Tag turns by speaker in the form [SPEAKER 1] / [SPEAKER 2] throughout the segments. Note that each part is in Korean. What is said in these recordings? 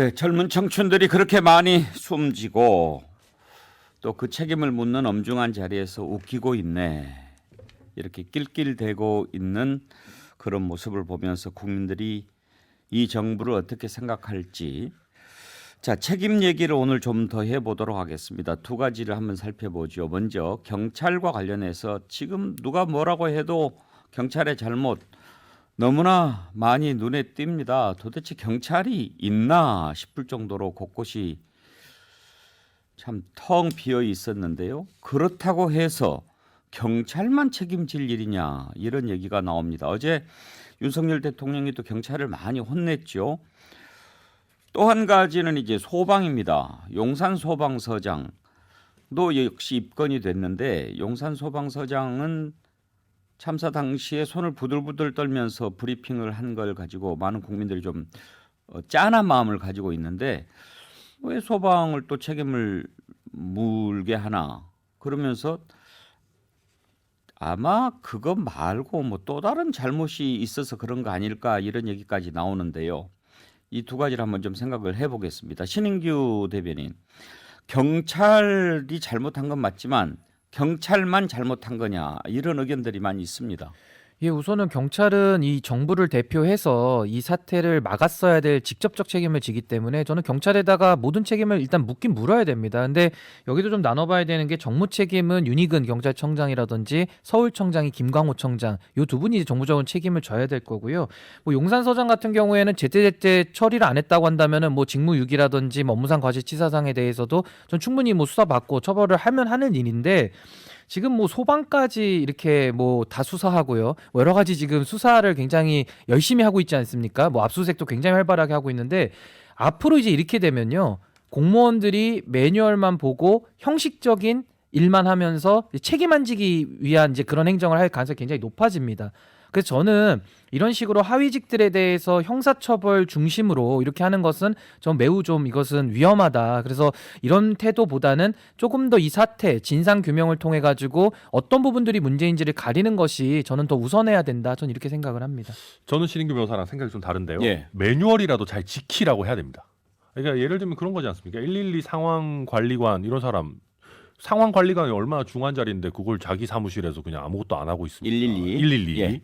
[SPEAKER 1] 네, 젊은 청춘들이 그렇게 많이 숨지고 또 그 책임을 묻는 엄중한 자리에서 웃기고 있네. 이렇게 낄낄대고 있는 그런 모습을 보면서 국민들이 이 정부를 어떻게 생각할지 자, 책임 얘기를 오늘 좀 더 해보도록 하겠습니다. 두 가지를 한번 살펴보죠. 먼저 경찰과 관련해서 지금 누가 뭐라고 해도 경찰의 잘못 너무나 많이 눈에 띕니다. 도대체 경찰이 있나 싶을 정도로 곳곳이 참 텅 비어 있었는데요. 그렇다고 해서 경찰만 책임질 일이냐 이런 얘기가 나옵니다. 어제 윤석열 대통령이 또 경찰을 많이 혼냈죠. 또 한 가지는 이제 소방입니다. 용산 소방서장도 역시 입건이 됐는데 용산 소방서장은 참사 당시에 손을 부들부들 떨면서 브리핑을 한 걸 가지고 많은 국민들이 좀 어, 짠한 마음을 가지고 있는데 왜 소방을 또 책임을 물게 하나 그러면서 아마 그거 말고 뭐 또 다른 잘못이 있어서 그런 거 아닐까 이런 얘기까지 나오는데요. 이 두 가지를 한번 좀 생각을 해보겠습니다. 신인규 대변인, 경찰이 잘못한 건 맞지만 경찰만 잘못한 거냐 이런 의견들이 많이 있습니다.
[SPEAKER 2] 예, 우선은 경찰은 이 정부를 대표해서 이 사태를 막았어야 될 직접적 책임을 지기 때문에 저는 경찰에다가 모든 책임을 일단 묻긴 물어야 됩니다. 근데 여기도 좀 나눠봐야 되는 게 정무 책임은 윤희근 경찰청장이라든지 서울청장이 김광호 청장 요 두 분이 이제 정부적인 책임을 져야 될 거고요. 뭐 용산서장 같은 경우에는 제때제때 처리를 안 했다고 한다면은 뭐 직무유기라든지 뭐 업무상 과실치사상에 대해서도 전 충분히 뭐 수사받고 처벌을 하면 하는 일인데 지금 뭐 소방까지 이렇게 뭐 다 수사하고요. 뭐 여러 가지 지금 수사를 굉장히 열심히 하고 있지 않습니까? 뭐 압수수색도 굉장히 활발하게 하고 있는데 앞으로 이제 이렇게 되면요. 공무원들이 매뉴얼만 보고 형식적인 일만 하면서 책임 안 지기 위한 이제 그런 행정을 할 가능성이 굉장히 높아집니다. 그래서 저는 이런 식으로 하위직들에 대해서 형사처벌 중심으로 이렇게 하는 것은 좀 매우 좀 이것은 위험하다. 그래서 이런 태도보다는 조금 더 이 사태 진상 규명을 통해 가지고 어떤 부분들이 문제인지를 가리는 것이 저는 더 우선해야 된다. 저는 이렇게 생각을 합니다.
[SPEAKER 3] 저는 신인규 변호사랑 생각이 좀 다른데요.
[SPEAKER 1] 예.
[SPEAKER 3] 매뉴얼이라도 잘 지키라고 해야 됩니다. 그러니까 예를 들면 그런 거지 않습니까? 112 상황 관리관 이런 사람 상황 관리관이 얼마나 중요한 자리인데 그걸 자기 사무실에서 그냥 아무것도 안 하고 있습니다.
[SPEAKER 1] 112.
[SPEAKER 3] 112.
[SPEAKER 1] 예.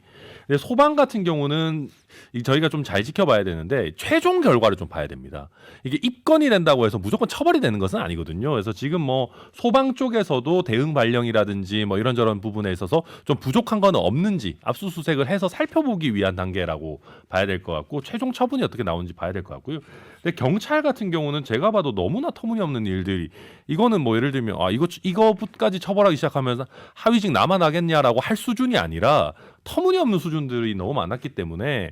[SPEAKER 3] 근데 소방 같은 경우는 이 저희가 좀 잘 지켜봐야 되는데 최종 결과를 좀 봐야 됩니다. 이게 입건이 된다고 해서 무조건 처벌이 되는 것은 아니거든요. 그래서 지금 뭐 소방 쪽에서도 대응 발령이라든지 뭐 이런저런 부분에 있어서 좀 부족한 건 없는지 압수수색을 해서 살펴보기 위한 단계라고 봐야 될 것 같고 최종 처분이 어떻게 나오는지 봐야 될 것 같고요. 근데 경찰 같은 경우는 제가 봐도 너무나 터무니없는 일들이 이거는 뭐 예를 들면 아 이거 이거까지 처벌하기 시작하면 하위직 나만 하겠냐라고 할 수준이 아니라 터무니없는 수준들이 너무 많았기 때문에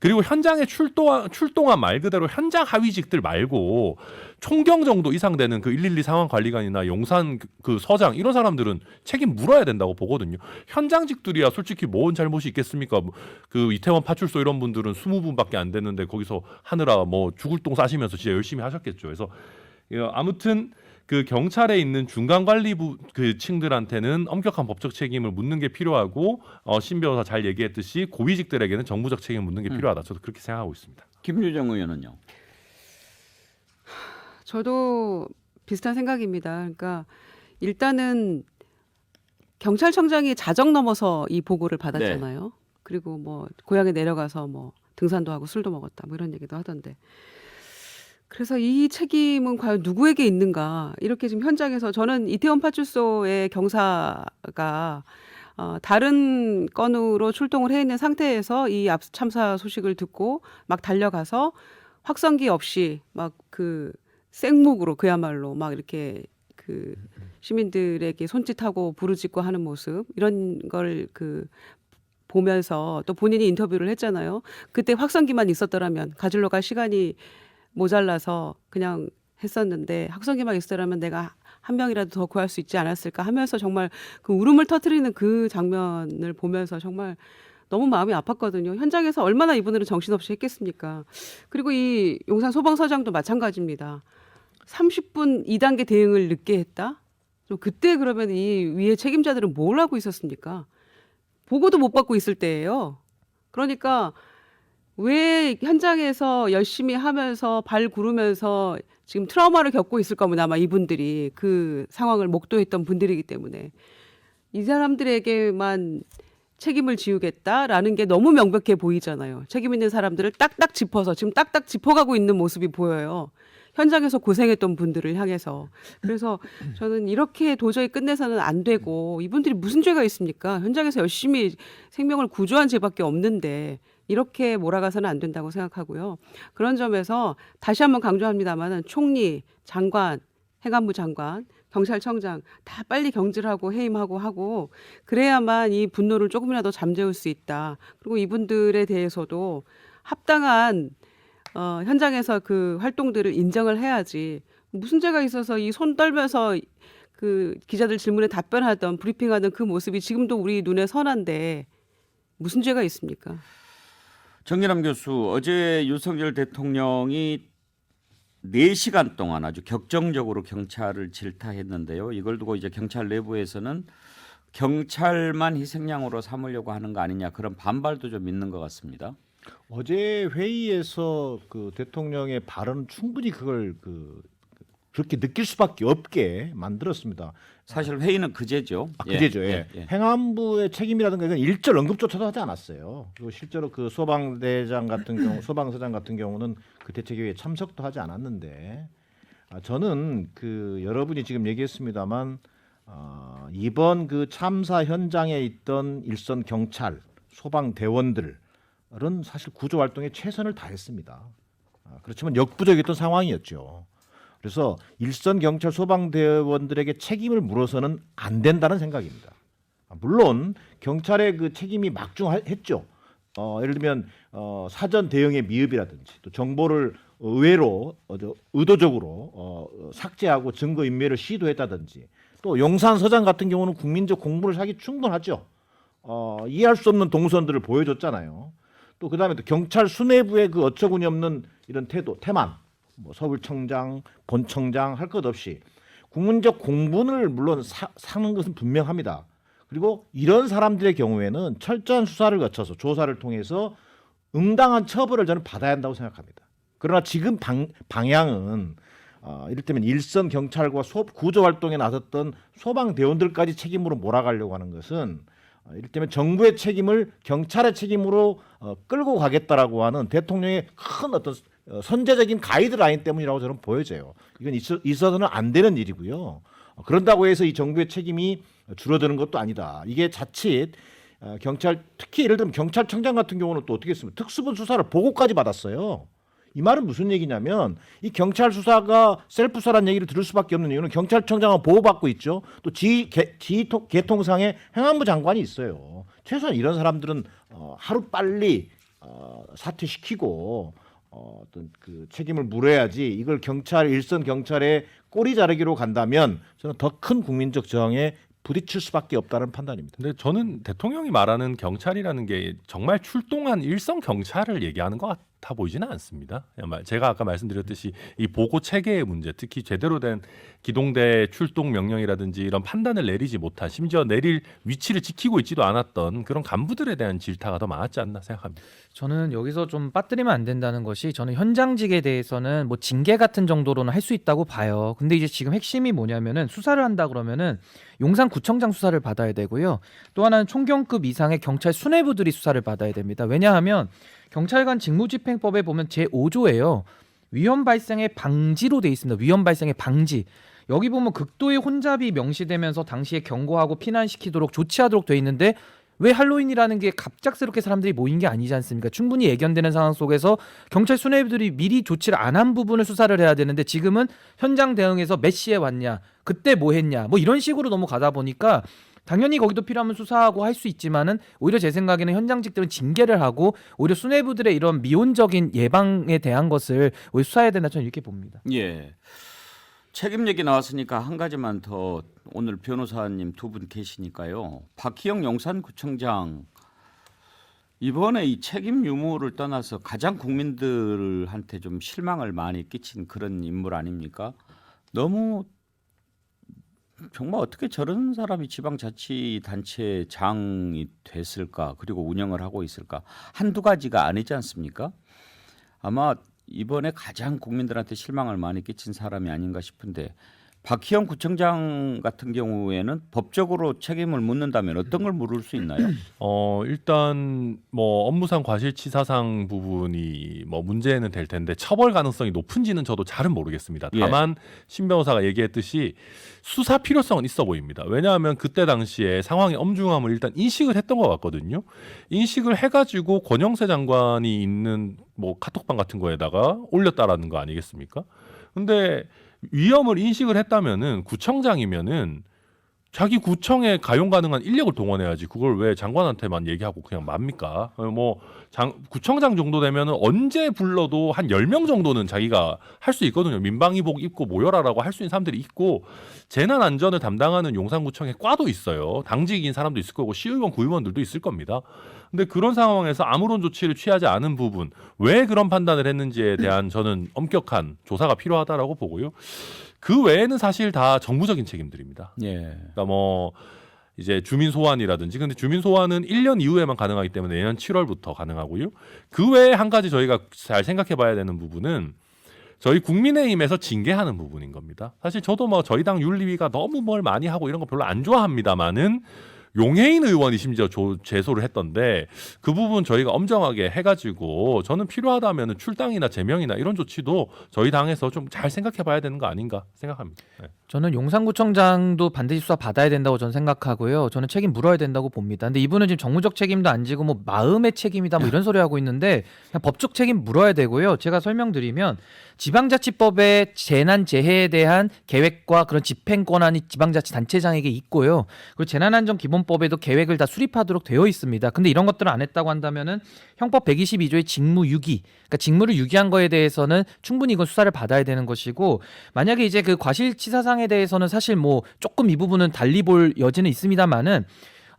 [SPEAKER 3] 그리고 현장에 출동 출동한 말 그대로 현장 하위직들 말고 총경 정도 이상 되는 그 112 상황 관리관이나 용산 그- 그 서장 이런 사람들은 책임 물어야 된다고 보거든요. 현장직들이야 솔직히 뭔 잘못이 있겠습니까? 뭐그 이태원 파출소 이런 분들은 20분밖에 안 됐는데 거기서 하느라 뭐 죽을 똥 싸시면서 진짜 열심히 하셨겠죠. 그래서 어, 아무튼 그 경찰에 있는 중간 관리부 그 층들한테는 엄격한 법적 책임을 묻는 게 필요하고 어, 신 변호사 잘 얘기했듯이 고위직들에게는 정부적 책임을 묻는 게
[SPEAKER 1] 음.
[SPEAKER 3] 필요하다. 저도 그렇게 생각하고 있습니다.
[SPEAKER 1] 김유정 의원은요.
[SPEAKER 4] 저도 비슷한 생각입니다. 그러니까 일단은 경찰청장이 자정 넘어서 이 보고를 받았잖아요. 그리고 뭐 고향에 내려가서 뭐 등산도 하고 술도 먹었다 뭐 이런 얘기도 하던데. 그래서 이 책임은 과연 누구에게 있는가 이렇게 지금 현장에서 저는 이태원 파출소의 경사가 어, 다른 건으로 출동을 해 있는 상태에서 이 압수 참사 소식을 듣고 막 달려가서 확성기 없이 막 그 생목으로 그야말로 막 이렇게 그 시민들에게 손짓하고 부르짖고 하는 모습 이런 걸 그 보면서 또 본인이 인터뷰를 했잖아요. 그때 확성기만 있었더라면 가지러 갈 시간이 모자라서 그냥 했었는데 확성기만 있었더라면 내가 한 명이라도 더 구할 수 있지 않았을까 하면서 정말 그 울음을 터뜨리는 그 장면을 보면서 정말 너무 마음이 아팠거든요. 현장에서 얼마나 이분들은 정신없이 했겠습니까? 그리고 이 용산 소방서장도 마찬가지입니다. 30분 2단계 대응을 늦게 했다? 좀 그때 그러면 이 위에 책임자들은 뭘 하고 있었습니까? 보고도 못 받고 있을 때예요. 그러니까 왜 현장에서 열심히 하면서 발 구르면서 지금 트라우마를 겪고 있을 거면 아마 이분들이 그 상황을 목도했던 분들이기 때문에 이 사람들에게만 책임을 지우겠다라는 게 너무 명백해 보이잖아요. 책임 있는 사람들을 딱딱 짚어서 지금 딱딱 짚어가고 있는 모습이 보여요. 현장에서 고생했던 분들을 향해서. 그래서 저는 이렇게 도저히 끝내서는 안 되고 이분들이 무슨 죄가 있습니까? 현장에서 열심히 생명을 구조한 죄밖에 없는데 이렇게 몰아가서는 안 된다고 생각하고요. 그런 점에서 다시 한번 강조합니다만은 총리, 장관, 행안부 장관, 경찰청장 다 빨리 경질하고 해임하고 하고 그래야만 이 분노를 조금이라도 잠재울 수 있다. 그리고 이분들에 대해서도 합당한 어, 현장에서 그 활동들을 인정을 해야지 무슨 죄가 있어서 이 손 떨면서 그 기자들 질문에 답변하던 브리핑하던 그 모습이 지금도 우리 눈에 선한데 무슨 죄가 있습니까?
[SPEAKER 1] 정일남 교수 어제 윤석열 대통령이 4시간 동안 아주 격정적으로 경찰을 질타했는데요. 이걸 두고 이제 경찰 내부에서는 경찰만 희생양으로 삼으려고 하는 거 아니냐 그런 반발도 좀 있는 것 같습니다.
[SPEAKER 5] 어제 회의에서 그 대통령의 발언은 충분히 그걸 그 그렇게 느낄 수밖에 없게 만들었습니다.
[SPEAKER 1] 사실 회의는 그제죠.
[SPEAKER 5] 아, 그제죠. 예. 행안부의 책임이라든가 이건 일절 언급조차도 하지 않았어요. 그리고 실제로 그 소방대장 같은 경우, 소방서장 같은 경우는 그 대책회의에 참석도 하지 않았는데 아, 저는 그 여러분이 지금 얘기했습니다만 어, 이번 그 참사 현장에 있던 일선 경찰, 소방대원들은 사실 구조 활동에 최선을 다했습니다. 아, 그렇지만 역부족이었던 상황이었죠. 그래서 일선 경찰 소방대원들에게 책임을 물어서는 안 된다는 생각입니다. 아, 물론 경찰의 그 책임이 막중했죠. 어, 예를 들면 어, 사전 대응의 미흡이라든지 또 정보를 의외로 어, 저, 의도적으로 어, 어, 삭제하고 증거 인멸을 시도했다든지 또 용산 서장 같은 경우는 국민적 공분을 사기 충분하죠. 어, 이해할 수 없는 동선들을 보여줬잖아요. 또 그다음에 또 경찰 수뇌부의 그 어처구니 없는 이런 태도, 태만, 뭐 서울청장, 본청장 할 것 없이 국민적 공분을 물론 사, 사는 것은 분명합니다. 그리고 이런 사람들의 경우에는 철저한 수사를 거쳐서 조사를 통해서 응당한 처벌을 저는 받아야 한다고 생각합니다. 그러나 지금 방, 방향은 어, 이를테면 일선 경찰과 소, 구조 활동에 나섰던 소방 대원들까지 책임으로 몰아가려고 하는 것은 어, 이를테면 정부의 책임을 경찰의 책임으로 어, 끌고 가겠다라고 하는 대통령의 큰 어떤 어, 선제적인 가이드라인 때문이라고 저는 보여져요. 이건 있어, 있어서는 안 되는 일이고요. 어, 그런다고 해서 이 정부의 책임이 줄어드는 것도 아니다. 이게 자칫 어, 경찰 특히 예를 들면 경찰청장 같은 경우는 또 어떻게 했습니까? 특수본 수사를 보고까지 받았어요. 이 말은 무슨 얘기냐면 이 경찰 수사가 셀프 수사란 얘기를 들을 수밖에 없는 이유는 경찰청장은 보호받고 있죠. 또 지, 개, 지 개통상에 행안부 장관이 있어요. 최소한 이런 사람들은 어, 하루 빨리 어, 사퇴시키고 어, 어떤 그 책임을 물어야지 이걸 경찰 일선 경찰의 꼬리 자르기로 간다면 저는 더 큰 국민적 저항에 부딪힐 수밖에 없다는 판단입니다.
[SPEAKER 3] 근데 저는 대통령이 말하는 경찰이라는 게 정말 출동한 일선 경찰을 얘기하는 것 같아 보이지는 않습니다. 제가 아까 말씀드렸듯이 이 보고 체계의 문제, 특히 제대로 된 기동대 출동 명령이라든지 이런 판단을 내리지 못한, 심지어 내릴 위치를 지키고 있지도 않았던 그런 간부들에 대한 질타가 더 많았지 않나 생각합니다.
[SPEAKER 2] 저는 여기서 좀 빠뜨리면 안 된다는 것이 저는 현장직에 대해서는 뭐 징계 같은 정도로는 할 수 있다고 봐요. 근데 이제 지금 핵심이 뭐냐면은 수사를 한다 그러면은 용산구청장 수사를 받아야 되고요. 또 하나는 총경급 이상의 경찰 수뇌부들이 수사를 받아야 됩니다. 왜냐하면 경찰관 직무집행법에 보면 제 5조예요. 위험 발생의 방지로 돼 있습니다. 위험 발생의 방지. 여기 보면 극도의 혼잡이 명시되면서 당시에 경고하고 피난시키도록 조치하도록 돼 있는데 왜 할로윈이라는 게 갑작스럽게 사람들이 모인 게 아니지 않습니까? 충분히 예견되는 상황 속에서 경찰 수뇌부들이 미리 조치를 안 한 부분을 수사를 해야 되는데 지금은 현장 대응에서 몇 시에 왔냐, 그때 뭐 했냐, 뭐 이런 식으로 넘어가다 보니까 당연히 거기도 필요하면 수사하고 할 수 있지만은 오히려 제 생각에는 현장직들은 징계를 하고 오히려 수뇌부들의 이런 미온적인 예방에 대한 것을 오히려 수사해야 된다 저는 이렇게 봅니다.
[SPEAKER 1] 예. 책임 얘기 나왔으니까 한 가지만 더 오늘 변호사님 두 분 계시니까요. 박희영 용산구청장 이번에 이 책임 유무를 떠나서 가장 국민들한테 좀 실망을 많이 끼친 그런 인물 아닙니까? 너무 정말 어떻게 저런 사람이 지방자치단체 장이 됐을까 그리고 운영을 하고 있을까 한두 가지가 아니지 않습니까? 아마 이번에 가장 국민들한테 실망을 많이 끼친 사람이 아닌가 싶은데 박희영 구청장 같은 경우에는 법적으로 책임을 묻는다면 어떤 걸 물을 수 있나요?
[SPEAKER 3] 어 일단 뭐 업무상 과실치사상 부분이 뭐 문제는 될 텐데 처벌 가능성이 높은지는 저도 잘은 모르겠습니다.
[SPEAKER 1] 예.
[SPEAKER 3] 다만 신 변호사가 얘기했듯이 수사 필요성은 있어 보입니다. 왜냐하면 그때 당시에 상황의 엄중함을 일단 인식을 했던 것 같거든요. 인식을 해가지고 권영세 장관이 있는 뭐 카톡방 같은 거에다가 올렸다라는 거 아니겠습니까? 근데 위험을 인식을 했다면은 구청장이면은 자기 구청에 가용 가능한 인력을 동원해야지 그걸 왜 장관한테만 얘기하고 그냥 맙니까? 어, 뭐 장, 구청장 정도 되면은 언제 불러도 한 10명 정도는 자기가 할 수 있거든요. 민방위복 입고 모여라라고 할 수 있는 사람들이 있고 재난 안전을 담당하는 용산구청에 과도 있어요. 당직인 사람도 있을 거고 시의원, 구의원들도 있을 겁니다. 근데 그런 상황에서 아무런 조치를 취하지 않은 부분 왜 그런 판단을 했는지에 대한 저는 엄격한 조사가 필요하다라고 보고요. 그 외에는 사실 다 정부적인 책임들입니다.
[SPEAKER 1] 예.
[SPEAKER 3] 그러니까 뭐 이제 주민 소환이라든지 근데 주민 소환은 1년 이후에만 가능하기 때문에 내년 7월부터 가능하고요. 그 외에 한 가지 저희가 잘 생각해 봐야 되는 부분은 저희 국민의힘에서 징계하는 부분인 겁니다. 사실 저도 뭐 저희 당 윤리위가 너무 뭘 많이 하고 이런 거 별로 안 좋아합니다만은 용해인 의원이 심지어 조, 제소를 했던데 그 부분 저희가 엄정하게 해가지고 저는 필요하다면 출당이나 제명이나 이런 조치도 저희 당에서 좀 잘 생각해 봐야 되는 거 아닌가 생각합니다. 네.
[SPEAKER 2] 저는 용산구청장도 반드시 수사 받아야 된다고 저는 생각하고요. 저는 책임 물어야 된다고 봅니다. 근데 이분은 지금 정무적 책임도 안 지고 뭐 마음의 책임이다 뭐 이런 소리 하고 있는데 그냥 법적 책임 물어야 되고요. 제가 설명드리면 지방자치법에 재난 재해에 대한 계획과 그런 집행 권한이 지방자치 단체장에게 있고요. 그리고 재난안전 기본법에도 계획을 다 수립하도록 되어 있습니다. 근데 이런 것들을 안 했다고 한다면은 형법 122조의 직무 유기, 그러니까 직무를 유기한 거에 대해서는 충분히 이건 수사를 받아야 되는 것이고 만약에 이제 그 과실치사상에 대해서는 사실 뭐 조금 이 부분은 달리 볼 여지는 있습니다만은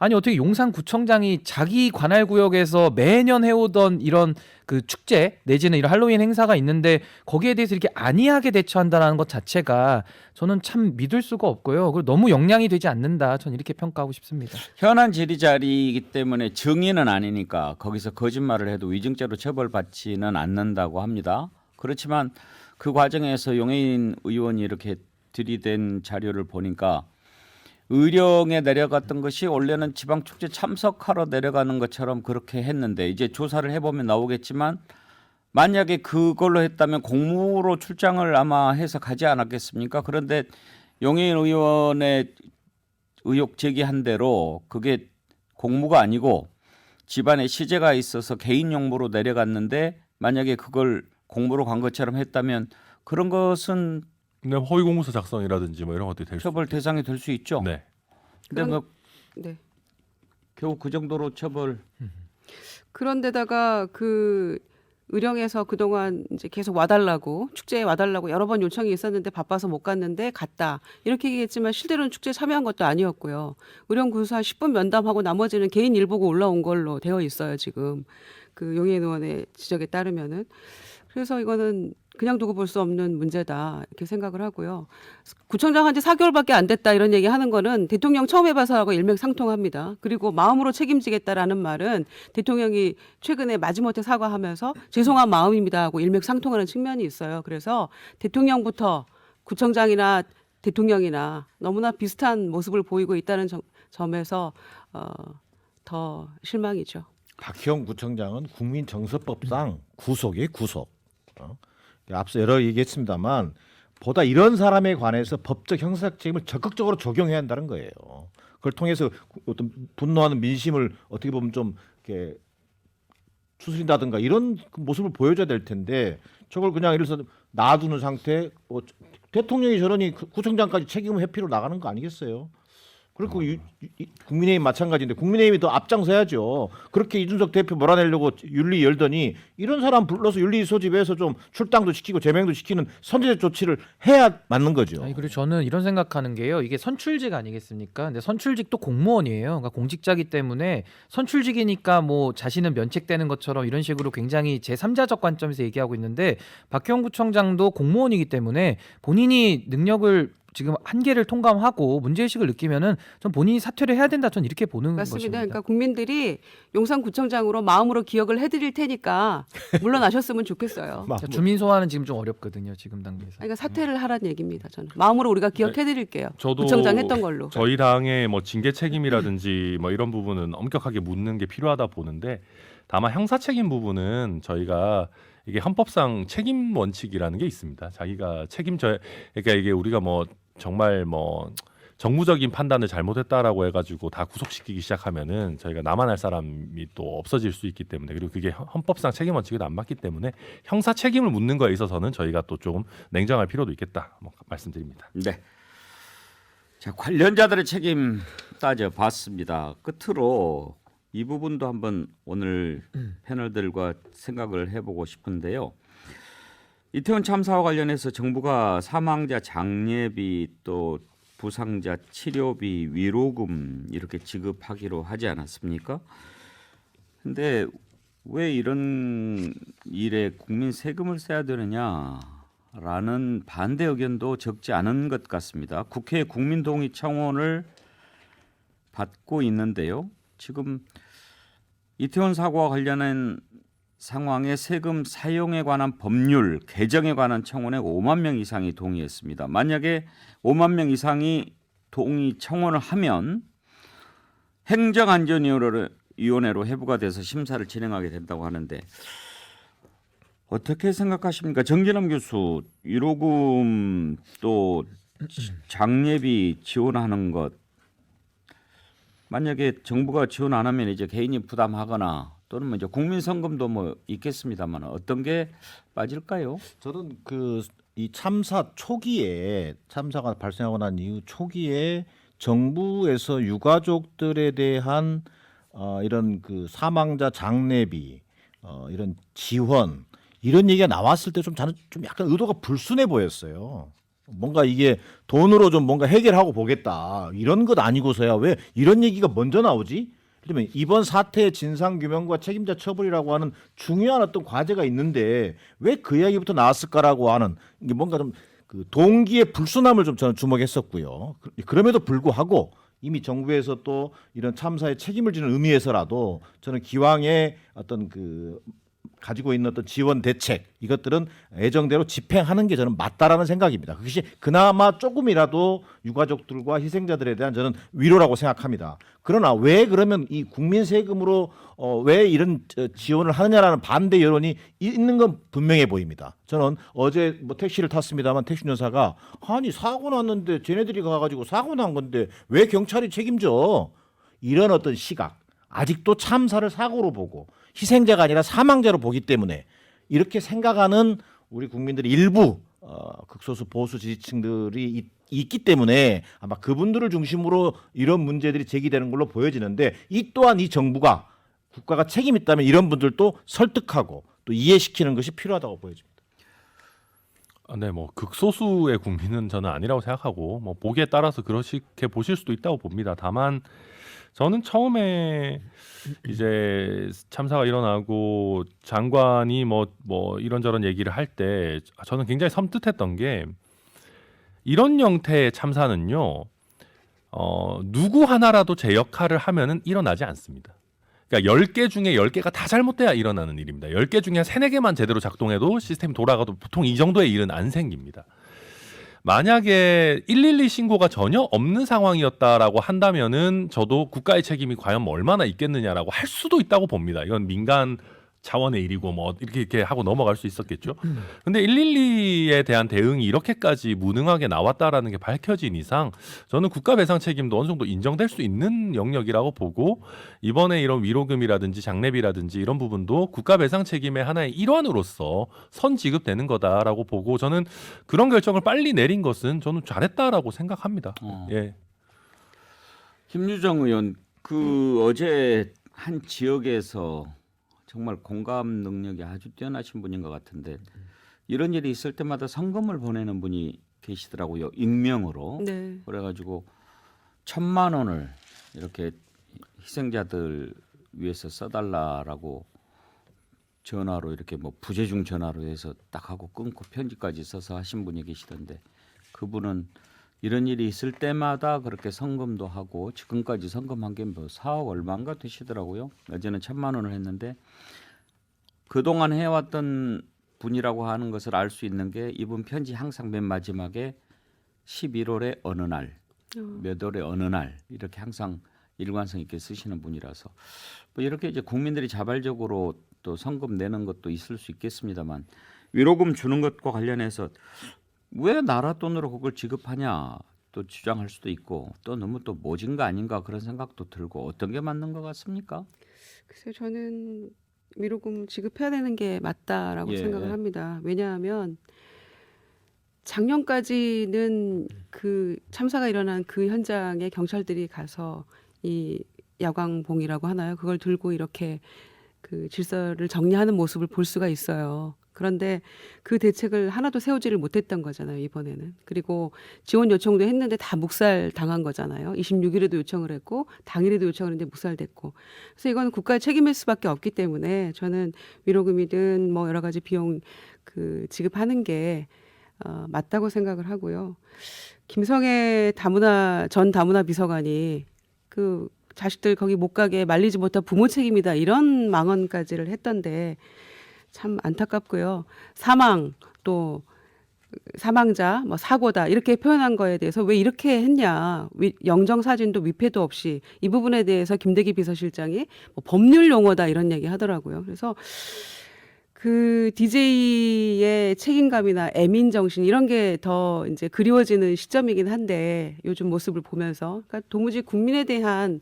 [SPEAKER 2] 아니 어떻게 용산구청장이 자기 관할 구역에서 매년 해오던 이런 그 축제 내지는 이런 할로윈 행사가 있는데 거기에 대해서 이렇게 안이하게 대처한다라는 것 자체가 저는 참 믿을 수가 없고요. 그리고 너무 역량이 되지 않는다. 저는 이렇게 평가하고 싶습니다.
[SPEAKER 1] 현안 질의 자리이기 때문에 증인은 아니니까 거기서 거짓말을 해도 위증죄로 처벌받지는 않는다고 합니다. 그렇지만 그 과정에서 용해인 의원이 이렇게 들이댄 자료를 보니까 의령에 내려갔던 것이 원래는 지방 축제 참석하러 내려가는 것처럼 그렇게 했는데 이제 조사를 해보면 나오겠지만 만약에 그걸로 했다면 공무로 출장을 아마 해서 가지 않았겠습니까? 그런데 용해인 의원의 의혹 제기한 대로 그게 공무가 아니고 집안에 시제가 있어서 개인 용무로 내려갔는데 만약에 그걸 공무로 간 것처럼 했다면 그런 것은
[SPEAKER 3] 근데 허위 공문서 작성이라든지 뭐 이런 것들이 될 수.
[SPEAKER 1] 처벌 대상이 될 수 있죠.
[SPEAKER 3] 네.
[SPEAKER 1] 근데
[SPEAKER 4] 그 네.
[SPEAKER 1] 겨우 그 정도로 처벌
[SPEAKER 4] 그런데다가 그 의령에서 그동안 이제 계속 와달라고 축제에 와달라고 여러 번 요청이 있었는데 바빠서 못 갔는데 갔다 이렇게 얘기했지만 실제로는 축제에 참여한 것도 아니었고요. 의령 군수 한 10분 면담하고 나머지는 개인 일 보고 올라온 걸로 되어 있어요 지금 그 용해인 의원의 지적에 따르면은 그래서 이거는 그냥 두고 볼 수 없는 문제다 이렇게 생각을 하고요. 구청장 한지 4개월밖에 안 됐다 이런 얘기 하는 거는 대통령 처음 해봐서 하고 일맥상통합니다. 그리고 마음으로 책임지겠다라는 말은 대통령이 최근에 마지못해 사과하면서 죄송한 마음입니다 하고 일맥상통하는 측면이 있어요. 그래서 대통령부터 구청장이나 대통령이나 너무나 비슷한 모습을 보이고 있다는 점, 점에서 어, 더 실망이죠.
[SPEAKER 5] 박희영 구청장은 국민정서법상 구속이 구속. 어? 앞서 여러 얘기했습니다만 보다 이런 사람에 관해서 법적 형사적 책임을 적극적으로 적용해야 한다는 거예요. 그걸 통해서 어떤 분노하는 민심을 어떻게 보면 좀 이렇게 추스린다든가 이런 그 모습을 보여줘야 될 텐데 저걸 그냥 예를 들어서 놔두는 상태 어, 대통령이 저러니 그 구청장까지 책임을 회피로 나가는 거 아니겠어요? 그리고 유- 이- 국민의힘 마찬가지인데 국민의힘이 더 앞장서야죠. 그렇게 이준석 대표 몰아내려고 윤리 열더니 이런 사람 불러서 윤리 소집해서 좀 출당도 시키고 제명도 시키는 선제적 조치를 해야 맞는 거죠.
[SPEAKER 2] 아니 그리고 저는 이런 생각하는 게요. 이게 선출직 아니겠습니까? 근데 선출직도 공무원이에요. 그러니까 공직자기 때문에 선출직이니까 뭐 자신은 면책되는 것처럼 이런 식으로 굉장히 제 3자적 관점에서 얘기하고 있는데 박형 구 청장도 공무원이기 때문에 본인이 능력을 지금 한계를 통감하고 문제의식을 느끼면은 전 본인이 사퇴를 해야 된다. 전 이렇게 보는
[SPEAKER 4] 맞습니다.
[SPEAKER 2] 것입니다.
[SPEAKER 4] 그러니까 국민들이 용산구청장으로 마음으로 기억을 해드릴 테니까 물러나셨으면 좋겠어요.
[SPEAKER 2] 자, 주민 소환은 지금 좀 어렵거든요. 지금 단계에서.
[SPEAKER 4] 그러니까 사퇴를 하라는 얘기입니다. 저는 마음으로 우리가 기억해드릴게요.
[SPEAKER 3] 저도
[SPEAKER 4] 구청장 했던 걸로.
[SPEAKER 3] 저희 당의 뭐 징계 책임이라든지 뭐 이런 부분은 엄격하게 묻는 게 필요하다 보는데 다만 형사 책임 부분은 저희가 이게 헌법상 책임 원칙이라는 게 있습니다. 자기가 책임져 그러니까 이게 우리가 뭐 정말 뭐 정무적인 판단을 잘못했다라고 해가지고 다 구속시키기 시작하면은 저희가 나만 할 사람이 또 없어질 수 있기 때문에 그리고 그게 헌- 헌법상 책임 원칙에도 안 맞기 때문에 형사 책임을 묻는 거에 있어서는 저희가 또 조금 냉정할 필요도 있겠다 뭐 말씀드립니다.
[SPEAKER 1] 네. 자 관련자들의 책임 따져봤습니다. 끝으로 이 부분도 한번 오늘 패널들과 생각을 해보고 싶은데요. 이태원 참사와 관련해서 정부가 사망자 장례비 또 부상자 치료비 위로금 이렇게 지급하기로 하지 않았습니까? 근데 왜 이런 일에 국민 세금을 써야 되느냐라는 반대 의견도 적지 않은 것 같습니다. 국회 국민 동의 청원을 받고 있는데요. 지금 이태원 사고와 관련한 상황의 세금 사용에 관한 법률 개정에 관한 청원에 5만 명 이상이 동의했습니다. 만약에 5만 명 이상이 동의 청원을 하면 행정안전위원회로 회부가 돼서 심사를 진행하게 된다고 하는데 어떻게 생각하십니까? 정진남 교수 위로금 또 장례비 지원하는 것 만약에 정부가 지원 안 하면 이제 개인이 부담하거나 또는 뭐 이제 국민 성금도 뭐 있겠습니다만 어떤 게 빠질까요?
[SPEAKER 5] 저는 그 이 참사 초기에 참사가 발생하고 난 이후 초기에 정부에서 유가족들에 대한 어, 이런 그 사망자 장례비 어, 이런 지원 이런 얘기가 나왔을 때 좀 저는 좀 약간 의도가 불순해 보였어요. 뭔가 이게 돈으로 좀 뭔가 해결하고 보겠다 이런 것 아니고서야 왜 이런 얘기가 먼저 나오지? 그러면 이번 사태의 진상 규명과 책임자 처벌이라고 하는 중요한 어떤 과제가 있는데 왜 그 이야기부터 나왔을까라고 하는 이게 뭔가 좀 그 동기의 불순함을 좀 저는 주목했었고요. 그- 그럼에도 불구하고 이미 정부에서 또 이런 참사에 책임을 지는 의미에서라도 저는 기왕에 어떤 그 가지고 있는 어떤 지원 대책 이것들은 애정대로 집행하는 게 저는 맞다라는 생각입니다. 그것이 그나마 조금이라도 유가족들과 희생자들에 대한 저는 위로라고 생각합니다. 그러나 왜 그러면 이 국민 세금으로 어, 왜 이런 저, 지원을 하느냐라는 반대 여론이 있는 건 분명해 보입니다. 저는 어제 뭐 택시를 탔습니다만 택시 운전사가 아니 사고 났는데 쟤네들이 가가지고 사고 난 건데 왜 경찰이 책임져? 이런 어떤 시각 아직도 참사를 사고로 보고 희생자가 아니라 사망자로 보기 때문에 이렇게 생각하는 우리 국민들이 일부 어, 극소수 보수 지지층들이 있, 있기 때문에 아마 그분들을 중심으로 이런 문제들이 제기되는 걸로 보여지는데 이 또한 이 정부가 국가가 책임 있다면 이런 분들도 설득하고 또 이해시키는 것이 필요하다고 보여집니다.
[SPEAKER 3] 아, 네, 뭐 극소수의 국민은 저는 아니라고 생각하고 뭐 보기에 따라서 그렇게 보실 수도 있다고 봅니다. 다만 저는 처음에 이제 참사가 일어나고 장관이 뭐 뭐 이런저런 얘기를 할 때 저는 굉장히 섬뜩했던 게 이런 형태의 참사는요. 어, 누구 하나라도 제 역할을 하면은 일어나지 않습니다. 그러니까 10개 중에 10개가 다 잘못돼야 일어나는 일입니다. 10개 중에 한 3, 4개만 제대로 작동해도 시스템이 돌아가도 보통 이 정도의 일은 안 생깁니다. 만약에 112 신고가 전혀 없는 상황이었다라고 한다면은 저도 국가의 책임이 과연 뭐 얼마나 있겠느냐라고 할 수도 있다고 봅니다. 이건 민간 차원의 일이고 뭐 이렇게 이렇게 하고 넘어갈 수 있었겠죠. 근데 112에 대한 대응이 이렇게까지 무능하게 나왔다라는 게 밝혀진 이상 저는 국가 배상 책임도 어느 정도 인정될 수 있는 영역이라고 보고 이번에 이런 위로금이라든지 장례비라든지 이런 부분도 국가 배상 책임의 하나의 일환으로서 선 지급되는 거다라고 보고 저는 그런 결정을 빨리 내린 것은 저는 잘했다라고 생각합니다.
[SPEAKER 1] 어.
[SPEAKER 3] 예.
[SPEAKER 1] 김유정 의원 그 어제 한 지역에서 정말 공감 능력이 아주 뛰어나신 분인 것 같은데 이런 일이 있을 때마다 성금을 보내는 분이 계시더라고요 익명으로
[SPEAKER 4] 네.
[SPEAKER 1] 그래가지고 천만 원을 이렇게 희생자들 위해서 써달라라고 전화로 이렇게 뭐 부재중 전화로 해서 딱 하고 끊고 편지까지 써서 하신 분이 계시던데 그분은 이런 일이 있을 때마다 그렇게 성금도 하고 지금까지 성금한 게 뭐 4억 얼마인가 되시더라고요. 어제는 천만 원을 했는데 그동안 해왔던 분이라고 하는 것을 알 수 있는 게 이분 편지 항상 맨 마지막에 11월의 어느 날, 몇 월의 어느 날 이렇게 항상 일관성 있게 쓰시는 분이라서 뭐 이렇게 이제 국민들이 자발적으로 또 성금 내는 것도 있을 수 있겠습니다만 위로금 주는 것과 관련해서 왜 나라 돈으로 그걸 지급하냐 또 주장할 수도 있고 또 너무 또 모진 거 아닌가 그런 생각도 들고 어떤 게 맞는 것 같습니까?
[SPEAKER 4] 글쎄 저는 위로금 지급해야 되는 게 맞다라고
[SPEAKER 1] 예.
[SPEAKER 4] 생각을 합니다. 왜냐하면 작년까지는 그 참사가 일어난 그 현장에 경찰들이 가서 이 야광봉이라고 하나요? 그걸 들고 이렇게 그 질서를 정리하는 모습을 볼 수가 있어요. 그런데 그 대책을 하나도 세우지를 못했던 거잖아요, 이번에는. 그리고 지원 요청도 했는데 다 묵살 당한 거잖아요. 26일에도 요청을 했고, 당일에도 요청을 했는데 묵살됐고. 그래서 이건 국가의 책임일 수밖에 없기 때문에 저는 위로금이든 뭐 여러 가지 비용 그 지급하는 게 어, 맞다고 생각을 하고요. 김성애 다문화 전 다문화 비서관이 그 자식들 거기 못 가게 말리지 못한 부모 책임이다 이런 망언까지를 했던데 참 안타깝고요. 사망 또 사망자 뭐 사고다 이렇게 표현한 거에 대해서 왜 이렇게 했냐 위- 영정 사진도 위패도 없이 이 부분에 대해서 김대기 비서실장이 뭐 법률 용어다 이런 얘기 하더라고요. 그래서 그 DJ의 책임감이나 애민 정신 이런 게 더 이제 그리워지는 시점이긴 한데 요즘 모습을 보면서 그러니까 도무지 국민에 대한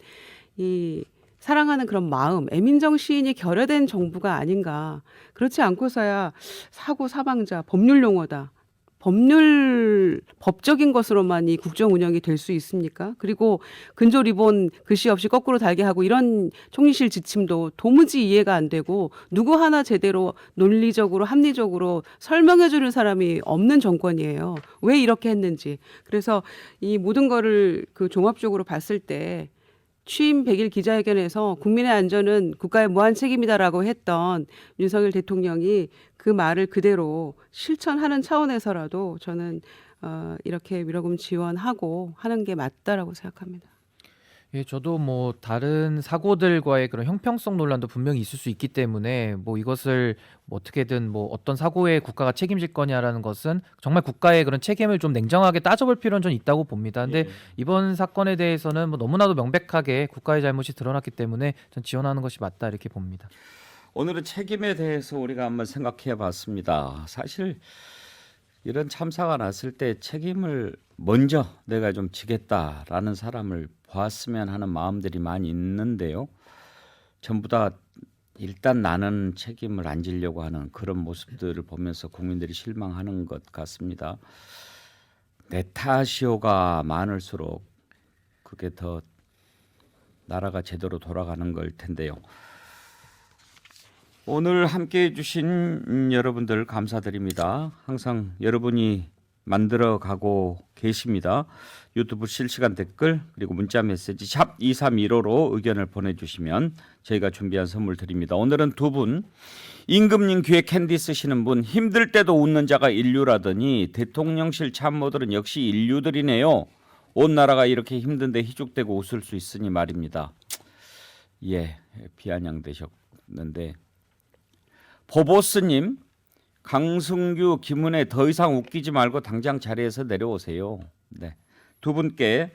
[SPEAKER 4] 이 사랑하는 그런 마음, 애민 정신이 결여된 정부가 아닌가. 그렇지 않고서야 사고 사망자 법률 용어다. 법률 법적인 것으로만 이 국정 운영이 될 수 있습니까? 그리고 근조 리본 글씨 없이 거꾸로 달게 하고 이런 총리실 지침도 도무지 이해가 안 되고 누구 하나 제대로 논리적으로 합리적으로 설명해 주는 사람이 없는 정권이에요. 왜 이렇게 했는지. 그래서 이 모든 거를 그 종합적으로 봤을 때 취임 100일 기자회견에서 국민의 안전은 국가의 무한 책임이다라고 했던 윤석열 대통령이 그 말을 그대로 실천하는 차원에서라도 저는 어, 이렇게 위로금 지원하고 하는 게 맞다라고 생각합니다.
[SPEAKER 2] 예, 저도 뭐 다른 사고들과의 그런 형평성 논란도 분명히 있을 수 있기 때문에 뭐 이것을 뭐 어떻게든 뭐 어떤 사고에 국가가 책임질 거냐라는 것은 정말 국가의 그런 책임을 좀 냉정하게 따져볼 필요는 좀 있다고 봅니다. 근데 이번 사건에 대해서는 뭐 너무나도 명백하게 국가의 잘못이 드러났기 때문에 전 지원하는 것이 맞다 이렇게 봅니다.
[SPEAKER 1] 오늘은 책임에 대해서 우리가 한번 생각해 봤습니다. 사실 이런 참사가 났을 때 책임을 먼저 내가 좀 지겠다라는 사람을 보았으면 하는 마음들이 많이 있는데요. 전부 다 일단 나는 책임을 안 지려고 하는 그런 모습들을 보면서 국민들이 실망하는 것 같습니다. 내 탓이오가 많을수록 그게 더 나라가 제대로 돌아가는 걸 텐데요. 오늘 함께 해주신 음, 여러분들 감사드립니다. 항상 여러분이 만들어 가고 계십니다. 유튜브 실시간 댓글 그리고 문자 메시지 샵 2315로 의견을 보내주시면 저희가 준비한 선물 드립니다. 오늘은 두 분 임금님 귀에 캔디 쓰시는 분 힘들 때도 웃는 자가 인류라더니 대통령실 참모들은 역시 인류들이네요. 온 나라가 이렇게 힘든데 희죽대고 웃을 수 있으니 말입니다. 예, 비아냥 되셨는데 보보스님, 강승규, 김은혜 더 이상 웃기지 말고 당장 자리에서 내려오세요. 네, 두 분께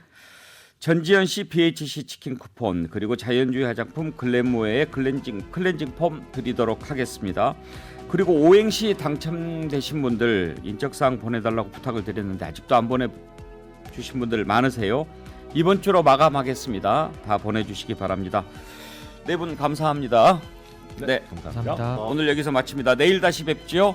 [SPEAKER 1] 전지현 씨 BHC 치킨 쿠폰 그리고 자연주의 화장품 글래무어의 클렌징 클렌징 폼 드리도록 하겠습니다. 그리고 오행시 당첨되신 분들 인적사항 보내달라고 부탁을 드렸는데 아직도 안 보내주신 분들 많으세요. 이번 주로 마감하겠습니다. 다 보내주시기 바랍니다. 네 분 감사합니다. 네.
[SPEAKER 3] 감사합니다.
[SPEAKER 2] 감사합니다.
[SPEAKER 1] 오늘 여기서 마칩니다. 내일 다시 뵙지요.